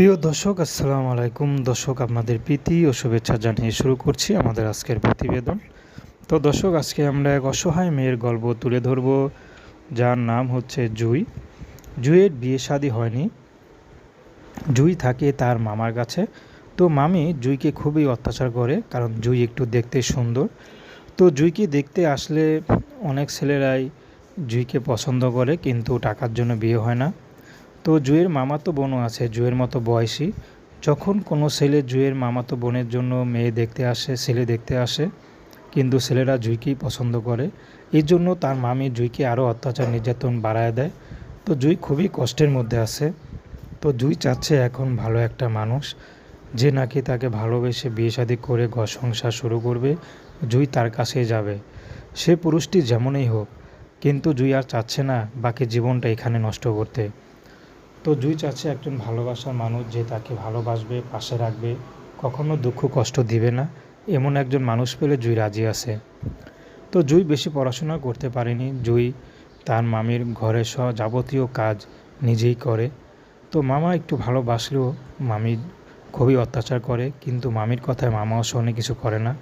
প্রিয় দর্শক, আসসালামু আলাইকুম। দর্শক, আপনাদের প্রীতি ও শুভেচ্ছা জানিয়ে শুরু করছি আমাদের আজকের প্রতিবেদন। তো দর্শক, আজকে আমরা এক অসহায় মেয়ের গল্প তুলে ধরব, যার নাম হচ্ছে জুই। জুইয়ের বিয়ে শাদী হয়নি। জুই থাকে তার মামার কাছে। তো মামি জুইকে খুবই অত্যাচার করে, কারণ জুই একটু দেখতে সুন্দর। তো জুইকে দেখতে আসলে অনেক ছেলেরাই জুইকে পছন্দ করে, কিন্তু টাকার জন্য বিয়ে হয় না। তো জুয়ের মামাতো বোনও আছে, জুয়ের মতো বয়সী। যখন কোনো ছেলে জুয়ের মামাতো বোনের জন্য মেয়ে দেখতে আসে, ছেলে দেখতে আসে, কিন্তু ছেলেরা জুইকেই পছন্দ করে। এই জন্য তার মামি জুইকে আরও অত্যাচার, নির্যাতন বাড়ায় দেয়। তো জুই খুবই কষ্টের মধ্যে আছে। তো জুই চাচ্ছে এখন ভালো একটা মানুষ, যে নাকি তাকে ভালোবেসে বিয়ে শাদী করে ঘর সংসার শুরু করবে। জুই তার কাছে যাবে। সে পুরুষটি যেমনই হোক, কিন্তু জুই আর চাচ্ছে না বাকি জীবনটা এখানে নষ্ট করতে। তো জুই চাচ্ছে একজন ভালোবাসার মানুষ যে তাকে ভালোবাসবে, পাশে রাখবে, কখনো দুঃখ কষ্ট দিবে না, এমন একজন মানুষ পেলে জুই রাজি আছে। তো জুই বেশি পড়াশোনা করতে পারেনি, জুই তার মামির ঘরের সব যাবতীয় কাজ নিজেই করে। তো মামা একটু ভালোবাসলেও মামি খুবই অত্যাচার করে, কিন্তু মামির কথায় মামাও শোনে কিছু করে না।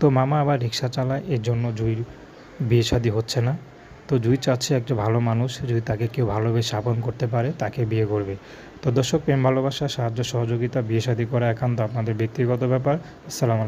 তো মামা আবার রিক্সা চালায়, এর জন্য জুইর বিয়ে শাদী হচ্ছে না। তো জুই চাচ্ছে একজন ভালো মানুষ, যদি তাকে কেউ ভালোভাবে আপন করতে পারে, তাকে বিয়ে করবে। তো দর্শক, প্রেম, ভালোবাসা, সাহায্য, সহযোগিতা, বিয়ে শাদী করা একান্ত আপনাদের ব্যক্তিগত ব্যাপার। সালাম আলাইকুম।